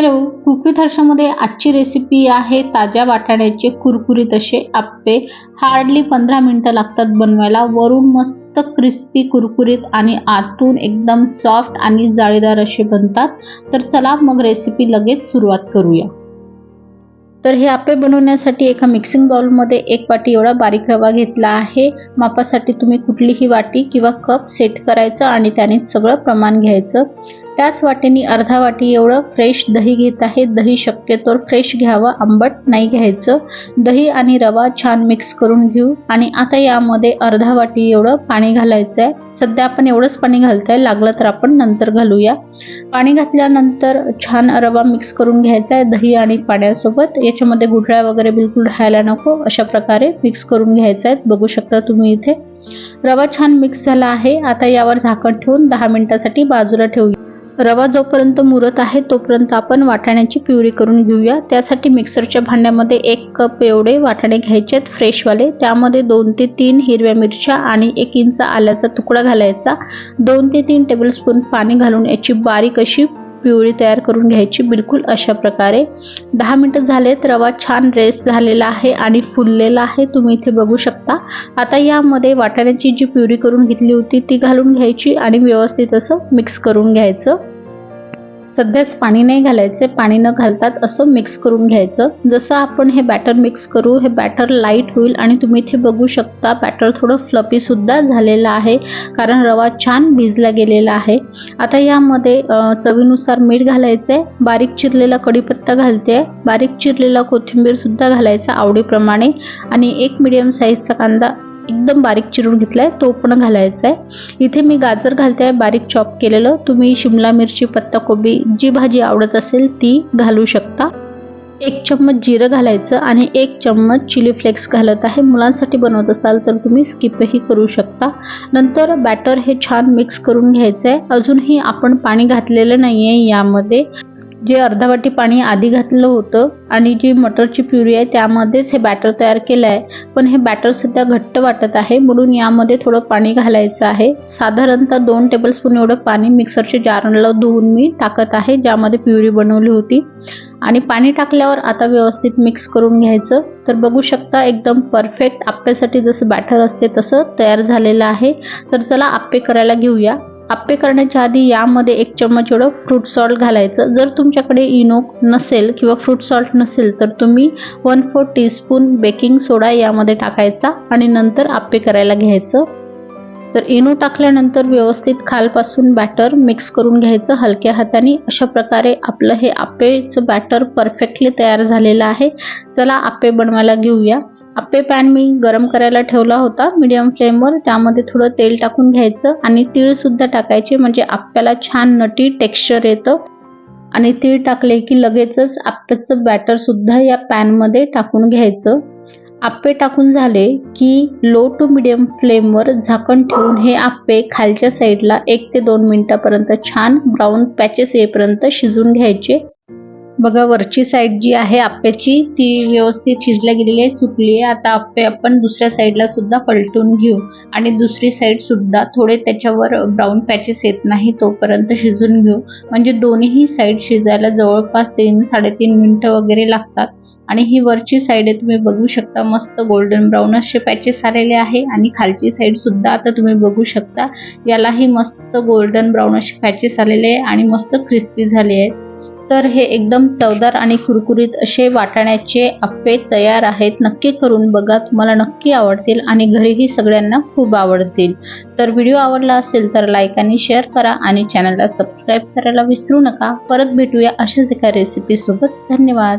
Hello cookie हर्षामध्ये आजची recipe आहे ताज्या वाटाण्याचे कुरकुरीत असे आप्पे. हार्डली पंधरा मिनटं लागतात बनवायला. वरून मस्त क्रिस्पी कुरकुरीत आणि आतून एकदम सॉफ्ट आणि जाळीदार असे बनतात. तर चला मग रेसिपी लगेच सुरुवात करूया. तर हे आप्पे बनवण्यासाठी एका मिक्सिंग बाउलमध्ये एक वाटी एवढा बारीक रवा घेतला आहे. मापासाठी तुम्ही कुठलीही वाटी किंवा कप सेट करायचं आणि त्याने सगळं प्रमाण घ्यायचं. त्याच वाटेने अर्धा वाटी एवढं फ्रेश दही घेत आहे. दही शक्यतोर फ्रेश घ्यावं आंबट नाही घ्यायचं. दही आणि रवा छान मिक्स करून घेऊ. आणि आता यामध्ये अर्धा वाटी एवढं पाणी घालायचं आहे सध्या आपण एवढंच पाणी घालतंय लागलं तर आपण नंतर घालूया. पाणी घातल्यानंतर छान रवा मिक्स करून घ्यायचा आहे दही आणि पाण्यासोबत. याच्यामध्ये गुठळ्या वगैरे बिलकुल राहायला नको. अशा प्रकारे मिक्स करून घ्यायचा आहे बघू शकता तुम्ही इथे. रवा छान मिक्स झाला आहे. आता यावर झाकण ठेवून दहा मिनिटासाठी बाजूला ठेवूया रवा जोपर्यंत मुरत आहे तोपर्यंत आपण वाटाण्याची प्युरी करून घेऊया. त्यासाठी मिक्सरच्या भांड्यामध्ये एक कप एवढे वाटाणे घ्यायचे आहेत फ्रेशवाले. त्यामध्ये दोन ते तीन हिरव्या मिरच्या आणि एक इंच आल्याचा तुकडा घालायचा. दोन ते तीन टेबलस्पून पाणी घालून याची बारीक अशी पिवळी तयार करून घ्यायची. बिलकुल अशा प्रकारे. दहा मिनटं झालेत रवा छान रेस झालेला आहे आणि फुललेला आहे. तुम्ही इथे बघू शकता. आता यामध्ये वाटाण्याची जी प्युरी करून घेतली होती ती घालून घ्यायची आणि व्यवस्थित असं मिक्स करून घ्यायचं. सध्याच पाणी नाही घालायचं पाणी न घालताच असं मिक्स करून घ्यायचं. जसं आपण हे बॅटर मिक्स करू हे बॅटर लाइट होईल आणि तुम्ही इथे बघू शकता बॅटर थोडं फ्लपीसुद्धा झालेलं आहे कारण रवा छान भिजला गेलेला आहे. आता यामध्ये चवीनुसार मीठ घालायचं आहे बारीक चिरलेला कढीपत्ता घालते बारीक चिरलेला कोथिंबीरसुद्धा घालायचा आवडीप्रमाणे. आणि एक मिडियम साईजचा कांदा एकदम बारीक चिरून घेतलाय तो पण घालायचा आहे. इथे मी गाजर घालते आहे बारीक चॉप केलेलं. तुम्ही शिमला मिरची पत्ताकोबी जी भाजी आवडत असेल ती घालू शकता. एक चम्मच जिरं घालायचं आणि एक चम्मच चिली फ्लेक्स घालत आहे. मुलांसाठी बनवत असाल तर तुम्ही स्किपही करू शकता. नंतर बॅटर हे छान मिक्स करून घ्यायचं आहे अजूनही आपण पाणी घातलेलं नाही आहे यामध्ये. जे अर्धा वाटी पाणी आधी घातलं होतं आणि जी मटरची प्युरी आहे त्यामध्येच हे बॅटर तयार केलं आहे. पण हे बॅटर सध्या घट्ट वाटत आहे म्हणून यामध्ये थोडं पाणी घालायचं आहे. साधारणतः दोन टेबलस्पून एवढं पाणी मिक्सरच्या जारला धुवून मी टाकत आहे ज्यामध्ये प्युरी बनवली होती. आणि पाणी टाकल्यावर आता व्यवस्थित मिक्स करून घ्यायचं. तर बघू शकता एकदम परफेक्ट आप्प्यासाठी जसं बॅटर असते तसं तयार झालेलं आहे. तर चला आप्पे करायला घेऊया. आप्पे करण्याच्या आधी यामध्ये एक चम्मच एवढं फ्रूट सॉल्ट घालायचं. जर तुमच्याकडे इनो नसेल किंवा फ्रूट सॉल्ट नसेल तर तुम्ही one four teaspoon baking soda यामध्ये टाकायचा आणि नंतर आप्पे करायला घ्यायचं. तर इनो टाकल्यानंतर व्यवस्थित खालपासून बॅटर मिक्स करून घ्यायचं. हलक्या हाताने अशा प्रकारे आपलं हे आप्पेचं बॅटर परफेक्टली तयार झालेलं आहे. चला आप्पे बनवायला घेऊया. आप्पे पॅन मी गरम करायला ठेवला होता मीडियम फ्लेमवर त्यामध्ये थोडं तेल टाकून घ्यायचं आणि तीळसुद्धा टाकायचे म्हणजे आप्प्याला छान नटी टेक्स्चर येतं. आणि तीळ टाकले की लगेचच आप्प्याचं बॅटरसुद्धा या पॅनमध्ये टाकून घ्यायचं. आप्पे टाकून झाले की लो टू मिडियम फ्लेमवर झाकण ठेवून हे आप्पे खालच्या साईडला एक ते दोन मिनटापर्यंत छान ब्राऊन पॅचेस येईपर्यंत शिजून घ्यायचे. बघा वरची साईड जी आहे आप्याची ती व्यवस्थित शिजल्या गेलेली आहे सुकली आहे. आता आप्पे आपण दुसऱ्या साईडला सुद्धा पलटून घेऊ. आणि दुसरी साईड सुद्धा थोडे त्याच्यावर ब्राऊन पॅचेस येत नाही तोपर्यंत शिजून घेऊ. म्हणजे दोन्हीही साईड शिजायला जवळपास तीन साडेतीन मिनटं वगैरे लागतात. आणि ही वरची साईड आहे तुम्ही बघू शकता मस्त गोल्डन ब्राऊन असे पॅचेस आलेले आहे. आणि खालची साईड सुद्धा आता तुम्ही बघू शकता. यालाही मस्त गोल्डन ब्राऊन असे पॅचेस आलेले आहे आणि मस्त क्रिस्पी झाले आहेत. तर हे एकदम चवदार आणि कुरकुरीत असे वाटाण्याचे आप्पे तयार आहेत. नक्की करून बघा तुम्हाला नक्की आवडतील आणि घरीही सगळ्यांना खूप आवडतील. तर व्हिडिओ आवडला असेल तर लाईक आणि शेअर करा आणि चॅनलला सबस्क्राईब करायला विसरू नका. परत भेटूया अशाच एका रेसिपीसोबत धन्यवाद.